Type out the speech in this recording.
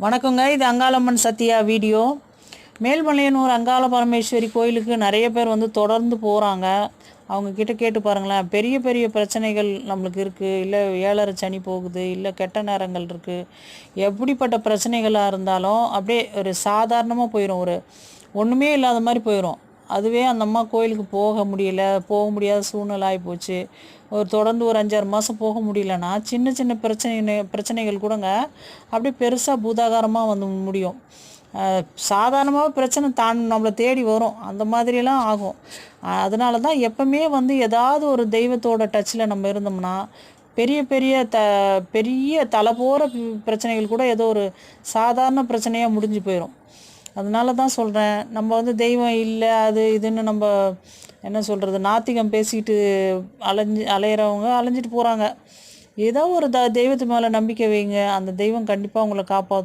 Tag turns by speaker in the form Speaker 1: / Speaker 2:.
Speaker 1: வணக்கங்க இது அங்காளம்மன் சத்யா வீடியோ. மேல்மலையனூர் அங்காள பரமேஸ்வரி கோயிலுக்கு நிறைய பேர் வந்து தொடர்ந்து போகிறாங்க அவங்கக்கிட்ட கேட்டு பாருங்களேன் பெரிய பெரிய பிரச்சனைகள் நம்மளுக்கு இருக்குது இல்லை ஏழரை சனி போகுது இல்லை கெட்ட நேரங்கள் இருக்குது எப்படிப்பட்ட பிரச்சனைகளாக இருந்தாலும் அப்படியே ஒரு சாதாரணமாக போயிடும் ஒரு ஒன்றுமே இல்லாத மாதிரி போயிடும் அதுவே அந்த அம்மா கோயிலுக்கு போக முடியல போக முடியாத சூழ்நிலை ஆகிப்போச்சு போச்சு ஒரு தொடர்ந்து ஒரு அஞ்சாறு மாதம் போக முடியலன்னா சின்ன சின்ன பிரச்சனை பிரச்சனைகள் கூடங்க அப்படியே பெருசாக பூதாகாரமாக வந்து முடியும். சாதாரணமாக பிரச்சனை தான் நம்மளை தேடி வரும். அந்த மாதிரிலாம் ஆகும். அதனால தான் எப்பவுமே வந்து ஏதாவது ஒரு தெய்வத்தோட டச்சில் நம்ம இருந்தோம்னா பெரிய பெரிய த பெரிய தலை போகிற பிரச்சனைகள் கூட ஏதோ ஒரு சாதாரண பிரச்சனையாக முடிஞ்சு போயிடும் அதனால தான் சொல்கிறேன் நம்ம வந்து தெய்வம் இல்லை அது இதுன்னு நம்ம என்ன சொல்கிறது நாத்திகம் பேசிக்கிட்டு அலைஞ்சு அலையிறவங்க அலைஞ்சிட்டு போகிறாங்க ஏதோ ஒரு த தெய்வத்து மேலே நம்பிக்கை வைங்க. அந்த தெய்வம் கண்டிப்பாக உங்களை காப்பாற்றும்